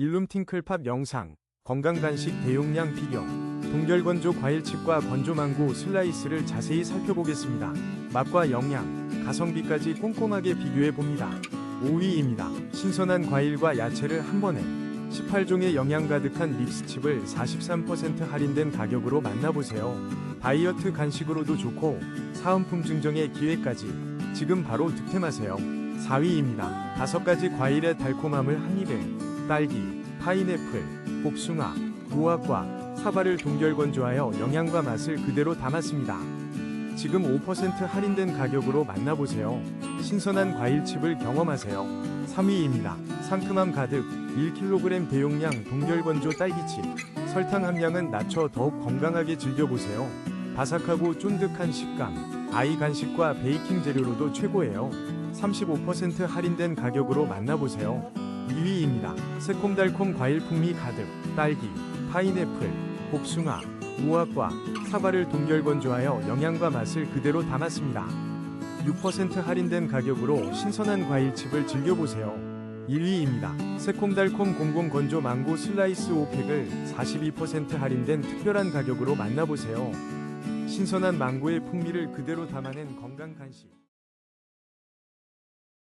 일룸팅클팝 영상, 건강간식 대용량 비경, 동결건조 과일칩과 건조망고 슬라이스를 자세히 살펴보겠습니다. 맛과 영양, 가성비까지 꼼꼼하게 비교해봅니다. 5위입니다. 신선한 과일과 야채를 한 번에 18종의 영양 가득한 믹스칩을 43% 할인된 가격으로 만나보세요. 다이어트 간식으로도 좋고 사은품 증정의 기회까지 지금 바로 득템하세요. 4위입니다. 다섯 가지 과일의 달콤함을 한 입에 딸기, 파인애플, 복숭아, 무화과, 사과를 동결 건조하여 영양과 맛을 그대로 담았습니다. 지금 5% 할인된 가격으로 만나보세요. 신선한 과일칩을 경험하세요. 3위입니다. 상큼함 가득 1kg 대용량 동결 건조 딸기칩. 설탕 함량은 낮춰 더욱 건강하게 즐겨보세요. 바삭하고 쫀득한 식감. 아이 간식과 베이킹 재료로도 최고예요. 35% 할인된 가격으로 만나보세요. 2위입니다. 새콤달콤 과일 풍미 가득 딸기, 파인애플, 복숭아, 무화과, 사과를 동결 건조하여 영양과 맛을 그대로 담았습니다. 6% 할인된 가격으로 신선한 과일칩을 즐겨보세요. 1위입니다. 새콤달콤 공공 건조 망고 슬라이스 5팩을 42% 할인된 특별한 가격으로 만나보세요. 신선한 망고의 풍미를 그대로 담아낸 건강 간식.